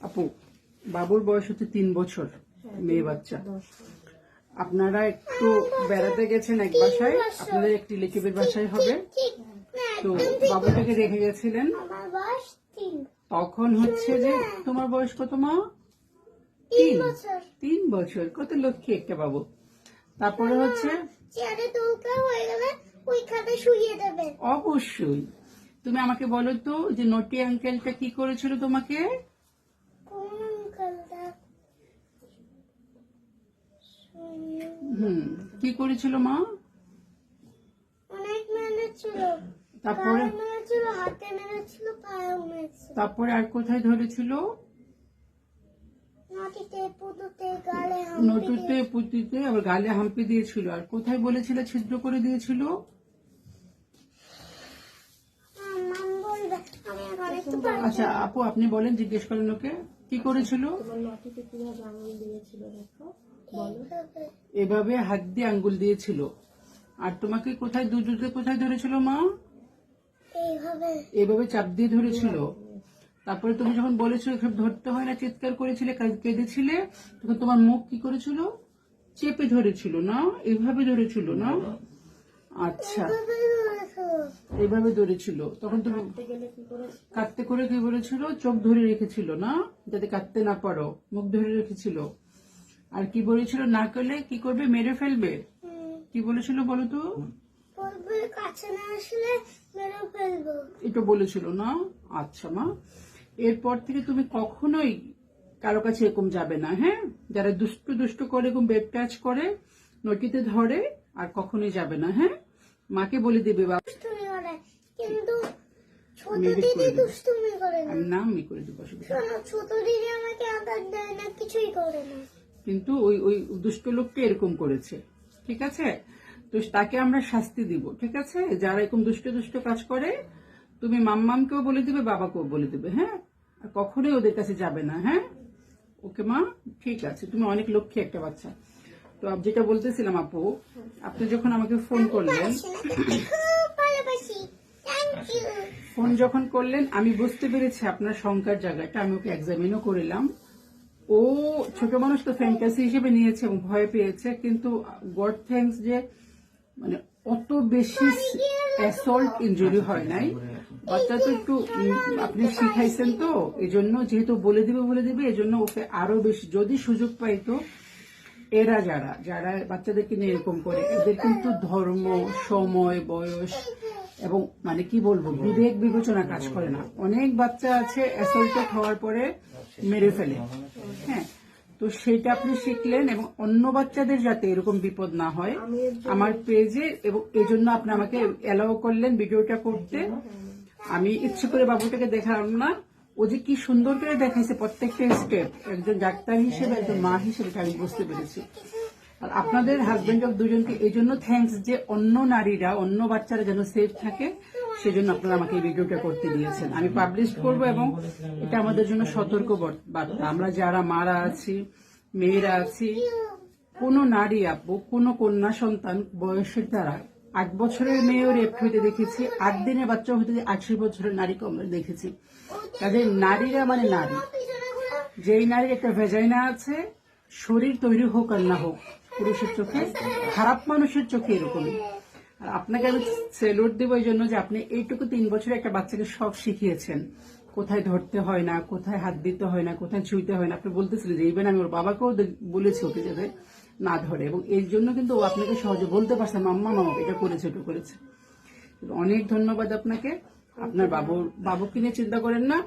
আপু বাবুর বয়স হচ্ছে তিন বছর মেয়ে বাচ্চা। আপনারা একটু বেড়াতে গেছেন এক বাসায়? আপনাদের একটি রিলেটিভের বাসায় হবে? তো বাবুটাকে রেখে গেছিলেন। আমার বয়স তিন। তখন হচ্ছে যে তোমার বয়স কত মা? তিন বছর। তিন বছর। কত লক্ষ্মী একটা বাবু। তারপরে হচ্ছে হয়ে অবশ্যই। তুমি আমাকে বলো তো যে নটি আঙ্কেলটা কি করেছিল তোমাকে কোন আঙ্কেলটা হুম কি করেছিল মা? অনেক মেরেছিল। তারপরে? মেরেছিল হাতে মেরেছিল পায়েও মেরেছিল। তারপরে আর কোথায় ধরেছিল? মাটিতে পুতুতে গালে হাম্পি নটুতে পুঁতিতে আবার গালে হাম্পি দিয়েছিল। আর কোথায় বলেছিল ছিদ্র করে দিয়েছিল? পারব। আচ্ছা আপু আপনি বলেন জিজ্ঞেস করেন ওকে। কি করেছিল? এইভাবে এভাবে হাত দিয়ে আঙ্গুল দিয়েছিল। আর তোমাকে কোথায় দুজুতে কোথায় ধরেছিল মা? এভাবে চাপ দিয়ে ধরেছিল। তারপরে তুমি যখন বলেছ এসব ধরতে হয় না চিৎকার করেছিলে কেঁদেছিলে তখন তোমার মুখ কি করেছিল? চেপে ধরেছিল না? এভাবে ধরেছিল না? আচ্ছা। এভাবে ধরেছো। ধরেছিল। তখন তুমি কাটতে করে কি বলেছিল? চোখ ধরে রেখেছিল না? যাতে কাটতে না পারো। মুখ ধরে রেখেছিল। আর কি বলেছিল না করলে কি করবে? মেরে ফেলবে। কি বলেছিল বলো তো? বলবে কাছে না আসলে মেরে ফেলব। এটা বলেছিল না? আচ্ছা মা। এরপর থেকে তুমি কখনোই কারও কাছে এরকম যাবে না হ্যাঁ? যারা দুষ্টু দুষ্টু করে এরকম বেড টাচ করে নটিতে ধরে আর কখনোই যাবে না হ্যাঁ? মাকে বলে দেবে বাবা। কিন্তু ছোট দিদি দুষ্টুমি করে না। আমি করে দেবো ছোট দিদি আমাকে আদর দেয় না কিছুই করে না। কিন্তু ওই ওই দুষ্ট লোককে এরকম করেছে, ঠিক আছে? তো তাকে আমরা শাস্তি দিব, ঠিক আছে? যারা এরকম দুষ্ট দুষ্ট কাজ করে, তুমি মাম্মামকেও বলে দিবে, বাবাকেও বলে দিবে হ্যাঁ? আর কখনোই ওদের কাছে যাবে না হ্যাঁ? ওকে মা, ঠিক আছে, তুমি অনেক লক্ষ্মী একটা বাচ্চা। তো যেটা বলতেছিলাম আপু, আপনি যখন আমাকে ফোন করলেন, ফোন যখন করলেন, আমি বুঝতে পেরেছি আপনার শঙ্কার জায়গাটা, আমি ওকে এক্সামিনও করিলাম। ও ছোট মানুষ তো ফ্যান্টাসি হিসেবে নিয়েছে এবং ভয় পেয়েছে, কিন্তু গড থ্যাঙ্কস যে মানে অত বেশি অ্যাসল্ট ইনজুরি হয় নাই। বাচ্চা তো একটু আপনি শিখাইছেন তো এই জন্য যেহেতু বলে দিবে বলে দিবে এই জন্য ওকে আরও বেশি, যদি সুযোগ পাইতো এরা যারা যারা বাচ্চাদেরকে নিয়ে এরকম করে, এদের কিন্তু ধর্ম, সময়, বয়স এবং মানে কি বলব বিবেক বিবেচনা কাজ করে না। অনেক বাচ্চা আছে অ্যাসল্টেড হওয়ার পরে মেরে ফেলে। হ্যাঁ তো সেটা আপনি শিখলেন এবং অন্য বাচ্চাদের যাতে এরকম বিপদ না হয় আমার পেজে এবং এই জন্য আপনি আমাকে অ্যালাউ করলেন ভিডিওটা করতে। আমি ইচ্ছে করে বাবুটাকে দেখালাম না ও যে কি সুন্দর করে দেখাইছে প্রত্যেকটা স্টেপ একজন ডাক্তার হিসেবে একজন মা হিসেবে আমি বুঝতে পেরেছি। আর আপনাদের হাজবেন্ড অফ দুজনকে এই জন্য থ্যাঙ্কস যে অন্য নারীরা, অন্য বাচ্চারা যেন সেফ থাকে, সেজন্য আপনারা আমাকে এই ভিডিওটা করতে দিয়েছেন। আমি পাবলিশ করব এবং এটা আমাদের জন্য সতর্ক বর- বার্তা। আমরা যারা মারা আছি, মেয়েরা আছি, কোন নারী আপু কোন কন্যা সন্তান বয়সের দ্বারা আট বছরের মেয়েও রেপ হইতে দেখেছি, আট দিনের বাচ্চা হইতে আশি বছরের নারীকে আমরা দেখেছি। তাদের নারীরা মানে নারী। যেই নারীর একটা ভেজাইনা আছে, শরীর তৈরি হোক আর না হোক পুরুষের চোখে, খারাপ মানুষের চোখে এরকমই আর আপনাকে আমি সেলুট দেবো এই জন্য যে আপনি এইটুকু তিন বছরে একটা বাচ্চাকে সব শিখিয়েছেন। কোথায় ধরতে হয় না, কোথায় হাত দিতে হয় না, কোথায় ছুঁইতে হয় না। আপনি বলতেছিলেন যে ইভেন আমি ওর বাবাকেও বলেছি ওকে যাতে না ধরে। এবং এর জন্য কিন্তু ও আপনাকে সহজে বলতে পারছে, মাম্মা মামা এটা করেছে এটা করেছে। অনেক ধন্যবাদ আপনাকে। আপনার বাবুর বাবুকে নিয়ে চিন্তা করেন না।